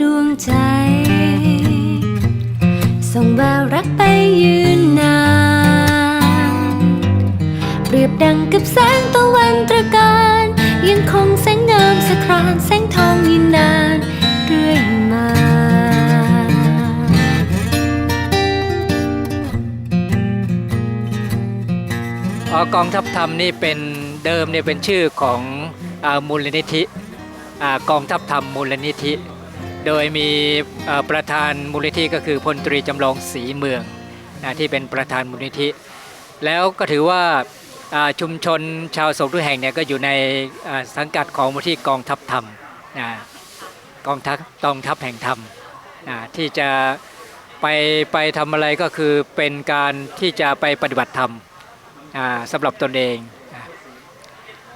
ดวงใจ ส่งแววรักไปยืนนาน เปรียบดังกับแสงตะวันตระการ ยังคงแสงงามสะครานแสงทองยินนานเรื่อยมาออกองทัพธรรมนี่เป็นเดิมเนี่ยเป็นชื่อของอมูลนิธิกองทัพธรรมมูลนิธิ โดยมีประธานมูลนิธิก็คือพลตรีจำลองศรีเมืองนะที่เป็นประธานมูลนิธิ แล้วก็ถือว่าชุมชนชาวโศกทุกแห่งเนี่ยก็อยู่ในสังกัดของมูลที่กองทัพธรรมนะกองทัพกองทัพแห่งธรรมนะที่จะไปไปทำอะไรก็คือเป็นการที่จะไปปฏิบัติธรรมสำหรับตนเอง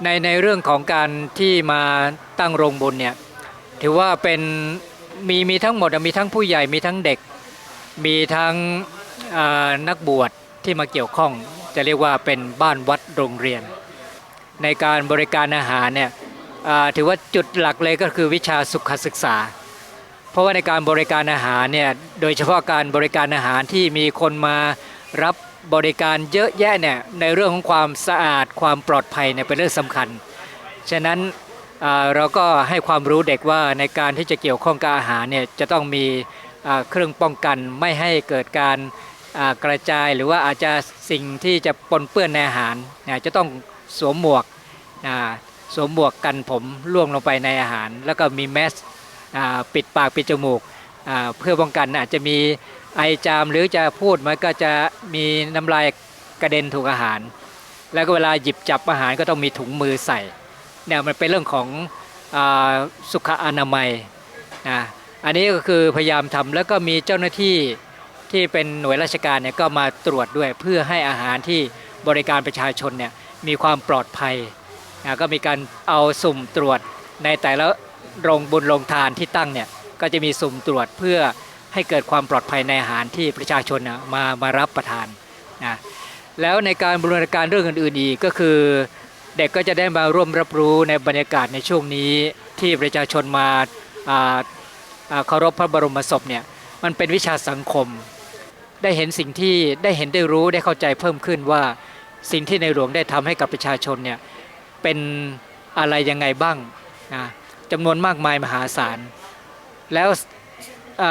ในในเรื่องของการที่มาตั้งโรงบุญเนี่ยถือว่าเป็น มีมีทั้งหมดมีทั้งผู้ใหญ่มีทั้งเด็ก มีทั้งนักบวชที่มาเกี่ยวข้อง จะเรียกว่าเป็นบ้านวัดโรงเรียน ในการบริการอาหารเนี่ยถือว่าจุดหลักเลยก็คือวิชาสุขศึกษา เพราะว่าในการบริการอาหารเนี่ยโดยเฉพาะการบริการอาหารที่มีคนมารับบริการเยอะแยะเนี่ยในเรื่องของความสะอาดความปลอดภัยเนี่ยเป็นเรื่องสำคัญ ฉะนั้น เราก็ให้ความรู้เด็กว่าในการที่จะเกี่ยวข้องกับอาหารเนี่ยจะต้องมีเครื่องป้องกันไม่ให้เกิดการกระจายหรือว่าอาจจะสิ่งที่จะปนเปื้อนในอาหารจะต้องสวมหมวกสวมหมวกกันผมล่วงลงไปในอาหาร แล้วก็มีแมสปิดปากปิดจมูกเพื่อป้องกันอาจจะมีไอจามหรือจะพูดมันก็จะมีน้ำลายกระเด็นถูกอาหาร แล้วก็เวลาหยิบจับอาหารก็ต้องมีถุงมือใส่ เนี่ยมันเป็นเรื่องของอสุขอนามัยนะอันนี้ก็คือพยายามทำแล้วก็มีเจ้าหน้าที่ที่เป็นหน่วยราชการเนี่ยก็มาตรวจด้วยเพื่อให้อาหารที่บริการประชาชนเนี่ยมีความปลอดภัยนะก็มีการเอาสุ่มตรวจในแต่ละโรงบุญโรงทานที่ตั้งเนี่ยก็จะมีสุ่มตรวจเพื่อให้เกิดความปลอดภัยในอาหารที่ประชาชนนะมามารับประทานนะแล้วในการบริการเรื่องอื่นๆอีกก็คือ เด็กก็จะได้มาร่วมรับรู้ในบรรยากาศในช่วงนี้ที่ประชาชนมาเคารพพระบรมศพเนี่ยมันเป็นวิชาสังคม ได้เห็นสิ่งที่ได้เห็นได้รู้ได้เข้าใจเพิ่มขึ้นว่าสิ่งที่ในหลวงได้ทำให้กับประชาชนเนี่ยเป็นอะไรยังไงบ้างนะจำนวนมากมายมหาศาล แล้ว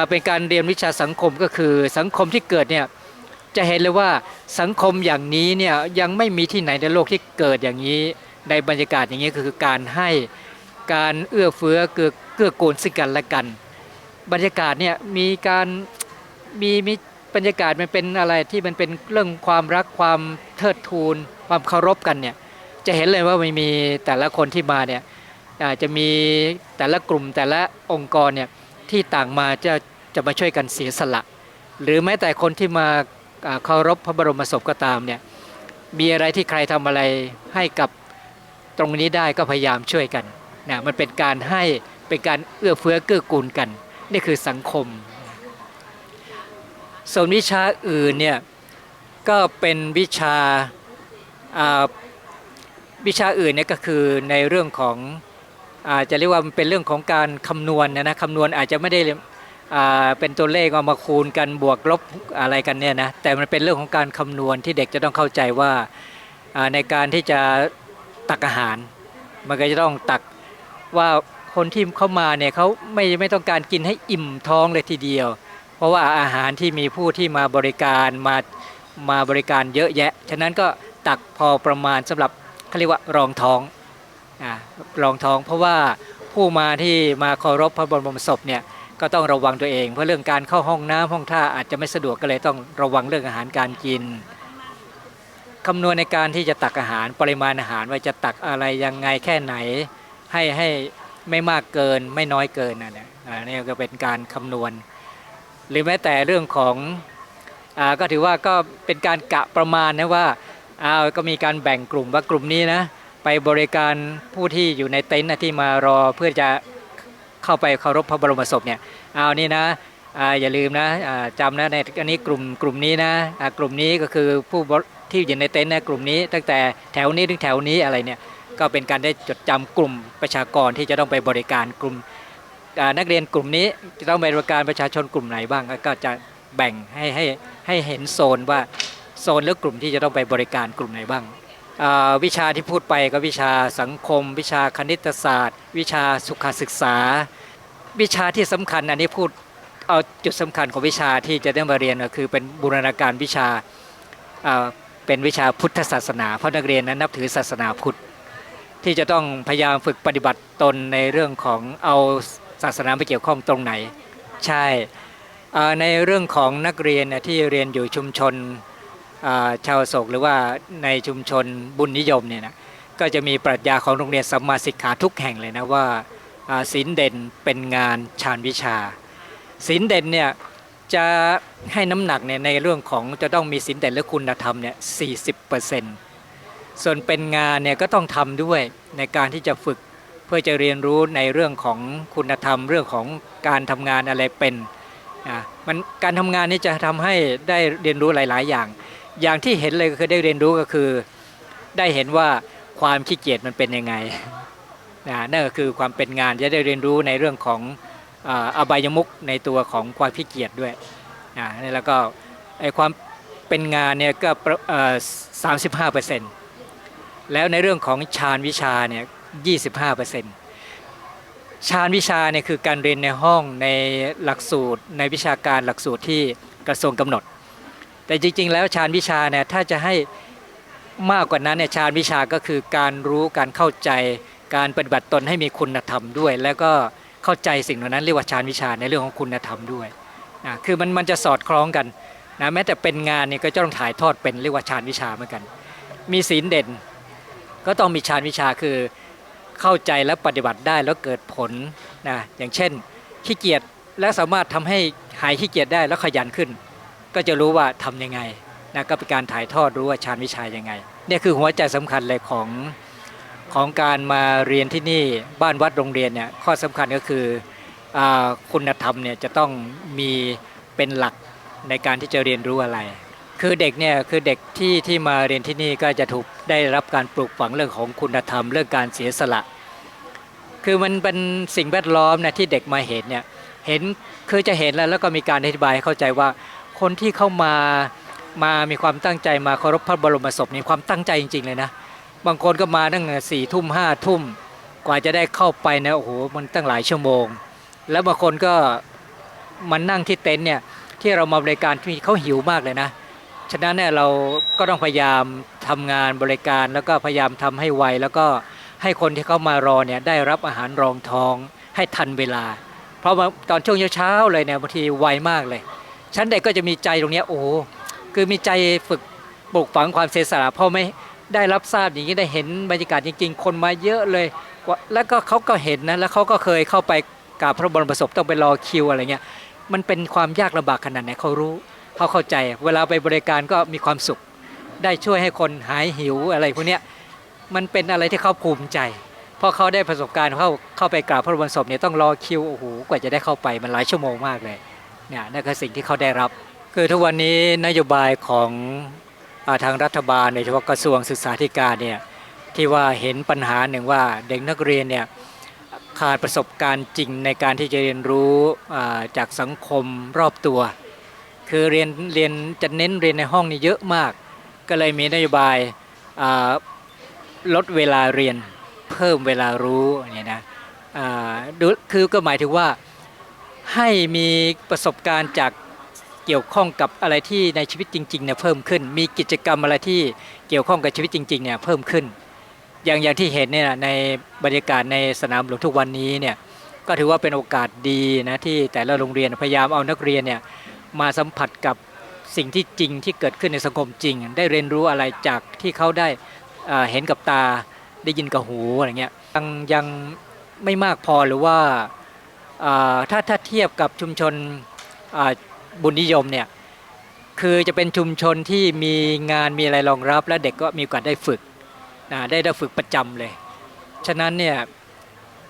เป็นการเรียนวิชาสังคมก็คือสังคมที่เกิดเนี่ย จะเห็นเลยว่าสังคมอย่างนี้เนี่ยยังไม่มีที่ไหนในโลกที่เกิดอย่างนี้ในบรรยากาศอย่างนี้คือการให้การเอื้อเฟื้อเกื้อเกื้อกูลซึ่งกันและกัน บรรยากาศเนี่ยมีการมีมีบรรยากาศมันเป็นอะไรที่มันเป็นเรื่องความรักความเทิดทูน ความเคารพกันเนี่ยจะเห็นเลยว่ามันมีแต่ละคนที่มาเนี่ยอาจจะมีแต่ละกลุ่มแต่ละองค์กรเนี่ยที่ต่างมาจะจะมาช่วยกันเสียสละ หรือแม้แต่คนที่มา เคารพพระบรมศพก็ตามเนี่ยมีอะไรที่ใครทำอะไรให้กับตรงนี้ได้ก็พยายามช่วยกันนะมันเป็นการให้เป็นการเอื้อเฟื้อเกื้อกูลกัน นี่คือสังคม ส่วนวิชาอื่นเนี่ยก็เป็นวิชาอ่าวิชาอื่นเนี่ยก็คือในเรื่องของอาจจะเรียกว่ามันเป็นเรื่องของการคำนวณนะนะคำนวณอาจจะไม่ได้ เป็นตัวเลขเอามาคูณกันบวกลบอะไรกันเนี่ยนะแต่มันเป็นเรื่องของการคำนวณที่เด็กจะต้องเข้าใจว่าในการที่จะตักอาหาร มันก็จะต้องตักว่าคนที่เข้ามาเนี่ยเขาไม่ไม่ต้องการกินให้อิ่มท้องเลยทีเดียว เพราะว่าอาหารที่มีผู้ที่มาบริการมามาบริการเยอะแยะ ฉะนั้นก็ตักพอประมาณสำหรับเขาเรียกว่ารองท้องอ่ารองท้อง เพราะว่าผู้มาที่มาเคารพพระบรมศพเนี่ย ก็ต้องระวังตัวเอง เพราะเรื่องการเข้าห้องน้ำห้องท่าอาจจะไม่สะดวกก็เลยต้องระวังเรื่องอาหารการกินคำนวณในการที่จะตักอาหารปริมาณอาหารว่าจะตักอะไรยังไงแค่ไหน ให้ให้ไม่มากเกินไม่น้อยเกินนะเนี่ยนี่ก็เป็นการคำนวณ หรือแม้แต่เรื่องของอ่าก็ถือว่าก็เป็นการกะประมาณนะว่าอ้าวก็มีการแบ่งกลุ่มว่ากลุ่มนี้นะไปบริการผู้ที่อยู่ในเต็นท์ที่มารอเพื่อจะ เข้าไปเคารพพระบรมศพเนี่ยเอานี่นะอย่าลืมนะจำนะในอันนี้กลุ่มกลุ่มนี้นะกลุ่มนี้ก็คือผู้ที่อยู่ในเต็นท์นะกลุ่มนี้ ตั้งแต่แถวนี้ถึงแถวนี้อะไรเนี่ยก็เป็นการได้จดจำกลุ่มประชากรที่จะต้องไปบริการกลุ่มนักเรียนกลุ่มนี้จะต้องไปบริการประชาชนกลุ่มไหนบ้างก็จะแบ่งให้ให้ให้เห็นโซนว่าโซนและกลุ่มที่จะต้องไปบริการกลุ่มไหนบ้าง วิชาที่พูดไปก็วิชาสังคม วิชาคณิตศาสตร์ วิชาสุขศึกษา วิชาที่สำคัญอันนี้พูดเอาจุดสำคัญของวิชาที่จะได้มาเรียนก็คือเป็นบูรณาการวิชาเป็นวิชาพุทธศาสนาเพราะนักเรียนนั้นนับถือศาสนาพุทธที่จะต้องพยายามฝึกปฏิบัติตนในเรื่องของเอาศาสนาไปเกี่ยวข้องตรงไหน ใช่ในเรื่องของนักเรียนที่เรียนอยู่ชุมชน ชาวโศกหรือว่าในชุมชนบุญนิยมเนี่ยนะก็จะมีปรัชญาของโรงเรียนสัมมาสิกขาทุกแห่งเลยนะว่าศีลเด่นเป็นงานชาญวิชาศีลเด่นเนี่ยจะให้น้ำหนักเนี่ยในเรื่องของจะต้องมีศีลเด่นและคุณธรรมเนี่ย40%ส่วนเป็นงานเนี่ยก็ต้องทำด้วยในการที่จะฝึกเพื่อจะเรียนรู้ในเรื่องของคุณธรรม เรื่องของการทำงานอะไรเป็นมันการทำงานนี่จะทำให้ได้เรียนรู้หลาย ๆ อย่าง อย่างที่เห็นเลยก็คือได้เรียนรู้ก็คือ ได้เห็นว่าความขี้เกียจมันเป็นยังไงนะนั่นก็คือความเป็นงานจะได้เรียนรู้ในเรื่องของอ่าอบายมุกในตัวของความขี้เกียจด้วยอ่แล้วก็ไอความเป็นงานเนี่ยก็สามสิบห้าเปอร์เซ็นต์แล้วในเรื่องของฌานวิชาเนี่ย25%ฌานวิชาเนี่ยคือการเรียนในห้องในหลักสูตรในวิชาการหลักสูตรที่กระทรวงกำหนด แต่จริง ๆ แล้วฌานวิชาเนี่ยถ้าจะให้มากกว่านั้นเนี่ยฌานวิชาก็คือการรู้การเข้าใจการปฏิบัติตนให้มีคุณธรรมด้วย แล้วก็เข้าใจสิ่งเหล่านั้นเรียกว่าฌานวิชาในเรื่องของคุณธรรมด้วยนะคือมันมันจะสอดคล้องกันนะแม้แต่เป็นงานเนี่ยก็จะต้องถ่ายทอดเป็นเรียกว่าฌานวิชาเหมือนกัน มีศีลเด่น ก็ต้องมีฌานวิชาคือเข้าใจและปฏิบัติได้แล้วเกิดผลนะอย่างเช่นขี้เกียจและสามารถทำให้หายขี้เกียจได้แล้วขยันขึ้น ก็จะรู้ว่าทำยังไงนะก็เป็นการถ่ายทอดรู้ว่าฌานวิชายังไงเนี่ยคือหัวใจสำคัญเลยของของการมาเรียนที่นี่บ้านวัดโรงเรียนเนี่ยข้อสำคัญก็คืออคุณธรรมเนี่ยจะต้องมีเป็นหลักในการที่จะเรียนรู้อะไร คือเด็กเนี่ยคือเด็กที่ที่มาเรียนที่นี่ก็จะถูกได้รับการปลูกฝังเรื่องของคุณธรรม เรื่องการเสียสละ คือมันเป็นสิ่งแวดล้อมนะที่เด็กมาเห็นเนี่ยเห็นคือจะเห็นแล้วแล้วก็มีการอธิบายให้เข้าใจว่า คนที่เข้ามามามีความตั้งใจมาเคารพพระบรมศพมีความตั้งใจจริง ๆ เลยนะ บางคนก็มาตั้งสี่ทุ่มห้าทุ่มกว่าจะได้เข้าไปนะโอ้โหมันตั้งหลายชั่วโมง แล้วบางคนก็มันนั่งที่เต็นท์เนี่ยที่เรามาบริการที่เขาหิวมากเลยนะ ฉะนั้นเนี่ยเราก็ต้องพยายามทำงานบริการแล้วก็พยายามทำให้ไวแล้วก็ให้คนที่เข้ามารอเนี่ยได้รับอาหารรองท้องให้ทันเวลา เพราะตอนช่วงเช้าเลยเนี่ยบางทีไวมากเลย ฉันเด็กก็จะมีใจตรงนี้โอ้โหคือมีใจฝึกปลูกฝังความเสียสละพราะไม่ได้รับทราบอย่างนี้ได้เห็นบรรยากาศจริงๆ คนมาเยอะเลย แล้วก็เขาก็เห็นนะแล้วเขาก็เคยเข้าไปกราบพระบรมศพต้องไปรอคิวอะไรเงี้ยมันเป็นความยากลำบากขนาดไหนเขารู้เขาเข้าใจ เวลาไปบริการก็มีความสุข ได้ช่วยให้คนหายหิวอะไรพวกเนี้ยมันเป็นอะไรที่เขาภูมิใจพราะเขาได้ประสบการณ์เข้าเข้าไปกราบพระบรมศพเนี่ยต้องรอคิวโอ้โหกว่าจะได้เข้าไปมันหลายชั่วโมงมากเลย เนี่ยนั่นคือสิ่งที่เขาได้รับ คือทุกวันนี้นโยบายของอทางรัฐบาลโดยเฉพาะกระทรวงศึกษาธิการเนี่ยที่ว่าเห็นปัญหาหนึ่งว่าเด็กนักเรียนเนี่ยขาดประสบการณ์จริงในการที่จะเรียนรู้จากสังคมรอบตัว คือเรียนเรียนจะเน้นเรียนในห้องนี่เยอะมาก ก็เลยมีนโยบายลดเวลาเรียนเพิ่มเวลารู้เนี่ยนะดูคือก็หมายถึงว่า ให้มีประสบการณ์จากเกี่ยวข้องกับอะไรที่ในชีวิตจริงๆเนี่ยเพิ่มขึ้น มีกิจกรรมอะไรที่เกี่ยวข้องกับชีวิตจริงๆเนี่ยเพิ่มขึ้น อย่างอย่างที่เห็นเนี่ยในบรรยากาศในสนามหลวงทุกวันนี้เนี่ยก็ถือว่าเป็นโอกาสดีนะที่แต่ละโรงเรียนพยายามเอานักเรียนเนี่ยมาสัมผัสกับสิ่งที่จริงที่เกิดขึ้นในสังคมจริง ได้เรียนรู้อะไรจากที่เขาได้เห็นกับตาได้ยินกับหูอะไรเงี้ยยังยังไม่มากพอหรือว่า ถ้าถ้าเทียบกับชุมชนบุญนิยมเนี่ยคือจะเป็นชุมชนที่มีงานมีอะไรรองรับ และเด็กก็มีโอกาสได้ฝึกนะได้ได้ฝึกประจำเลย ฉะนั้นเนี่ย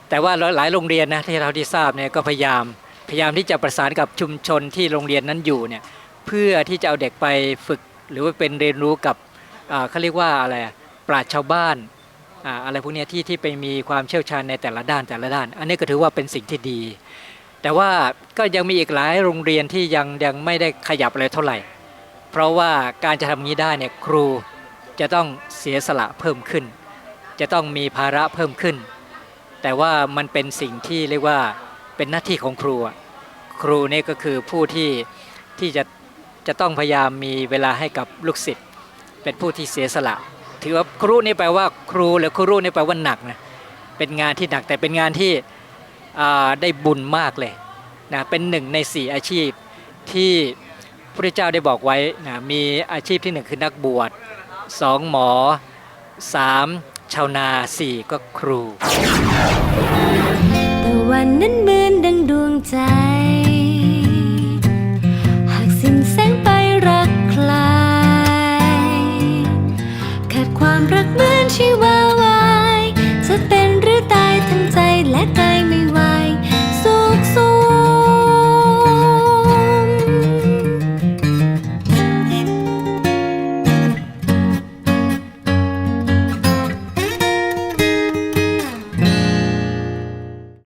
แต่ว่าหลายโรงเรียนนะที่เราที่ทราบเนี่ยก็พยายามพยายามที่จะประสานกับชุมชนที่โรงเรียนนั้นอยู่เนี่ยเพื่อที่จะเอาเด็กไปฝึก หรือว่าเป็นเรียนรู้กับเขาเรียกว่าอะไรปราชญ์ชาวบ้าน อะไรพวกนี้ที่ที่ไปมีความเชี่ยวชาญในแต่ละด้านแต่ละด้าน อันนี้ก็ถือว่าเป็นสิ่งที่ดี แต่ว่าก็ยังมีอีกหลายโรงเรียนที่ยังยังไม่ได้ขยับอะไรเท่าไหร่ เพราะว่าการจะทำงนี้ได้เนี่ยครูจะต้องเสียสละเพิ่มขึ้น จะต้องมีภาระเพิ่มขึ้น แต่ว่ามันเป็นสิ่งที่เรียกว่าเป็นหน้าที่ของครูครูเนี่ยก็คือผู้ที่ที่จะจะต้องพยายามมีเวลาให้กับลูกศิษย์เป็นผู้ที่เสียสละ ถือว่าครูนี่แปลว่าครูหรือครูนี่แปลว่าหนักนะเป็นงานที่หนักแต่เป็นงานที่ได้บุญมากเลยนะเป็นหนึ่งในสี่อาชีพที่พระเจ้าได้บอกไว้นะมีอาชีพที่หนึ่งคือนักบวชสองหมอสามชาวนาสี่ก็ครู แต่วันนั้นเหมือนดังดวงใจ รักเหมือนชีวา